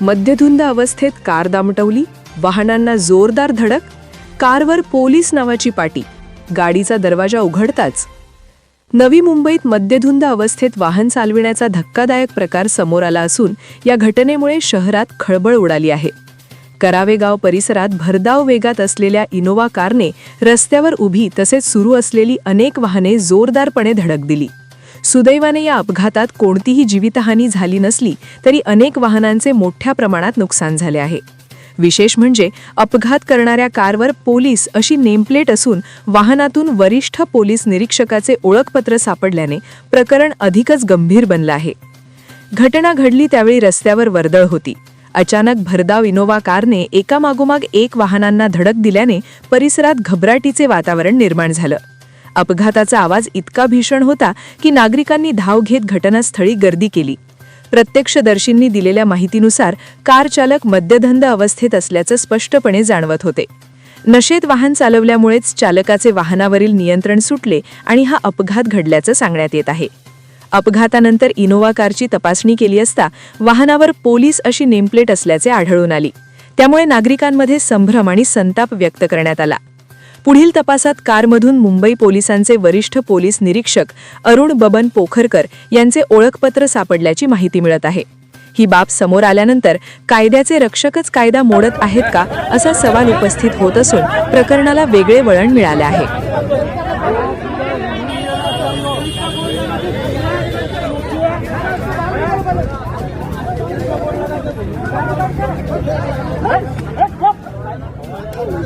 मद्यधुंद अवस्थेत कार दामटवली वाहनांना जोरदार धडक कारवर पोलीस नावाची पाटी. गाडीचा दरवाजा उघडताच नवी मुंबईत मद्यधुंद अवस्थेत वाहन चालविण्याचा धक्कादायक प्रकार समोर आला असून या घटनेमुळे शहरात खळबळ उडाली आहे. करावेगाव परिसरात भरधाव वेगात असलेल्या इनोवा कारने रस्त्यावर उभी तसेच सुरू असलेली अनेक वाहने जोरदारपणे धडक दिली. सुदैवाने या अपघातात कोणतीही जीवितहानी झाली नसली तरी अनेक वाहनांचे मोठ्या प्रमाणात नुकसान झाले आहे. विशेष म्हणजे अपघात करणाऱ्या कारवर पोलीस अशी नेमप्लेट असून वाहनातून वरिष्ठ पोलीस निरीक्षकाचे ओळखपत्र सापडल्याने प्रकरण अधिकच गंभीर बनलं आहे. घटना घडली त्यावेळी रस्त्यावर वर्दळ होती. अचानक भरधाव इनोवा कारने एकामागोमाग एक वाहनांना धडक दिल्याने परिसरात घबराटीचे वातावरण निर्माण झालं. अपघाताचा आवाज इतका भीषण होता की नागरिकांनी धाव घेत घटनास्थळी गर्दी केली. प्रत्यक्षदर्शींनी दिलेल्या माहितीनुसार कार चालक मद्यधंद अवस्थेत असल्याचं स्पष्टपणे जाणवत होते. नशेत वाहन चालवल्यामुळेच चालकाचे वाहनावरील नियंत्रण सुटले आणि हा अपघात घडल्याचं सांगण्यात येत आहे. अपघातानंतर इनोवा कारची तपासणी केली असता वाहनावर पोलीस अशी नेमप्लेट असल्याचे आढळून आली. त्यामुळे नागरिकांमध्ये संभ्रम आणि संताप व्यक्त करण्यात आला. पुढील तपासात कारमधून मुंबई पोलिसांचे वरिष्ठ पोलीस निरीक्षक अरुण बबन पोखरकर यांचे ओळखपत्र सापडल्याची माहिती मिळत आहे. ही बाब समोर आल्यानंतर कायद्याचे रक्षकच कायदा मोडत आहेत का असा सवाल उपस्थित होत असून प्रकरणाला वेगळे वळण मिळाले आहे.